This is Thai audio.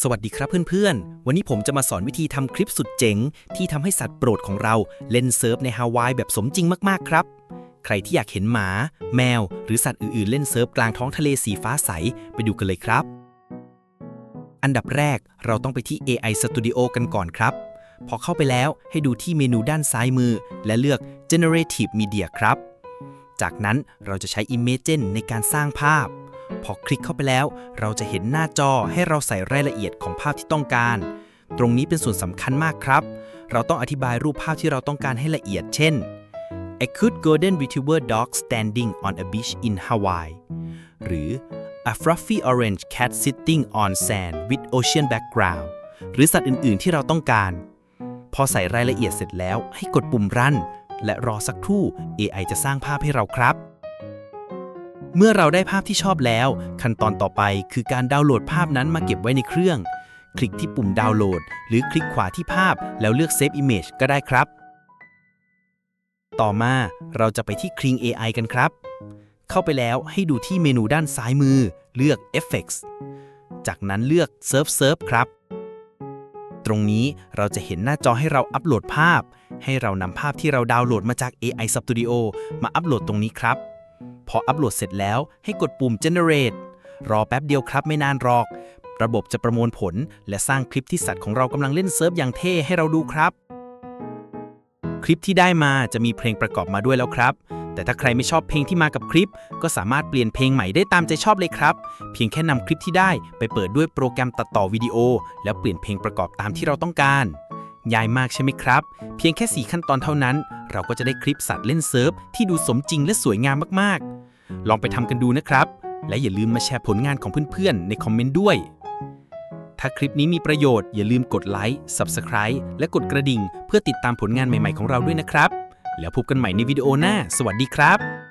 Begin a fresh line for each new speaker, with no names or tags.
สวัสดีครับเพื่อนๆ วันนี้ผมจะมาสอนวิธีทำคลิปสุดเจ๋ง ที่ทำให้สัตว์โปรดของเราเล่นเซิร์ฟในฮาวายแบบสมจริงมากๆครับ ใครที่อยากเห็นหมา แมว หรือสัตว์อื่นๆ เล่นเซิร์ฟกลางท้องทะเลสีฟ้าใส ไปดูกันเลยครับ อันดับแรกเราต้องไปที่ AI Studio กันก่อนครับ พอเข้าไปแล้วให้ดูที่เมนูด้านซ้ายมือ และเลือก Generative Media ครับ จากนั้นเราจะใช้ Imagen ในการสร้างภาพ พอคลิกเข้าไปแล้ว เราจะเห็นหน้าจอให้เราใส่รายละเอียดของภาพที่ต้องการ ตรงนี้เป็นส่วนสำคัญมากครับ เราต้องอธิบายรูปภาพที่เราต้องการให้ละเอียด เช่น A cute golden retriever dog standing on a beach in Hawaii หรือ A fluffy orange cat sitting on sand with ocean background หรือสัตว์อื่น ๆ ที่เราต้องการ พอใส่รายละเอียดเสร็จแล้วให้กดปุ่ม Run และรอสักครู่ AI จะสร้างภาพให้เราครับ เมื่อเราได้ภาพที่ชอบแล้ว ขั้นตอนต่อไปคือการดาวน์โหลดภาพนั้นมาเก็บไว้ในเครื่อง คลิกที่ปุ่มดาวน์โหลด หรือคลิกขวาที่ภาพ แล้วเลือก Save Image ก็ได้ครับ ต่อมาเราจะไปที่ Kling AI กันครับ เข้าไปแล้วให้ดูที่เมนูด้านซ้ายมือ เลือก Effects จากนั้นเลือก Serve Serve ครับ ตรงนี้เราจะเห็นหน้าจอให้เราอัปโหลดภาพ ให้เรานำภาพที่เราดาวน์โหลดมาจาก AI Studio มาอัปโหลดตรงนี้ครับ พออัปโหลดเสร็จแล้วให้กดปุ่ม generate รอแป๊บเดียวครับไม่นานหรอก ระบบจะประมวลผล และสร้างคลิปที่สัตว์ของเรากำลังเล่นเซิร์ฟอย่างเท่ให้เราดูครับ คลิปที่ได้มาจะมีเพลงประกอบมาด้วยแล้วครับ แต่ถ้าใครไม่ชอบเพลงที่มากับคลิป ก็สามารถเปลี่ยนเพลงใหม่ได้ตามใจชอบเลยครับ เพียงแค่นำคลิปที่ได้ไปเปิดด้วยโปรแกรมตัดต่อวิดีโอ แล้วเปลี่ยนเพลงประกอบตามที่เราต้องการง่ายมากใช่ไหมครับ เพียงแค่ 4 ขั้นตอนเท่านั้น เราก็จะได้คลิปสัตว์เล่นเซิร์ฟที่ดูสมจริงและสวยงามมากๆ ลองไปทำกันดูนะครับ และอย่าลืมมาแชร์ผลงานของเพื่อนๆ ในคอมเมนต์ด้วย ถ้าคลิปนี้มีประโยชน์อย่าลืมกดไลค์ Subscribe และกดกระดิ่ง เพื่อติดตามผลงานใหม่ๆของเราด้วยนะครับ แล้วพบกันใหม่ในวิดีโอหน้า สวัสดีครับ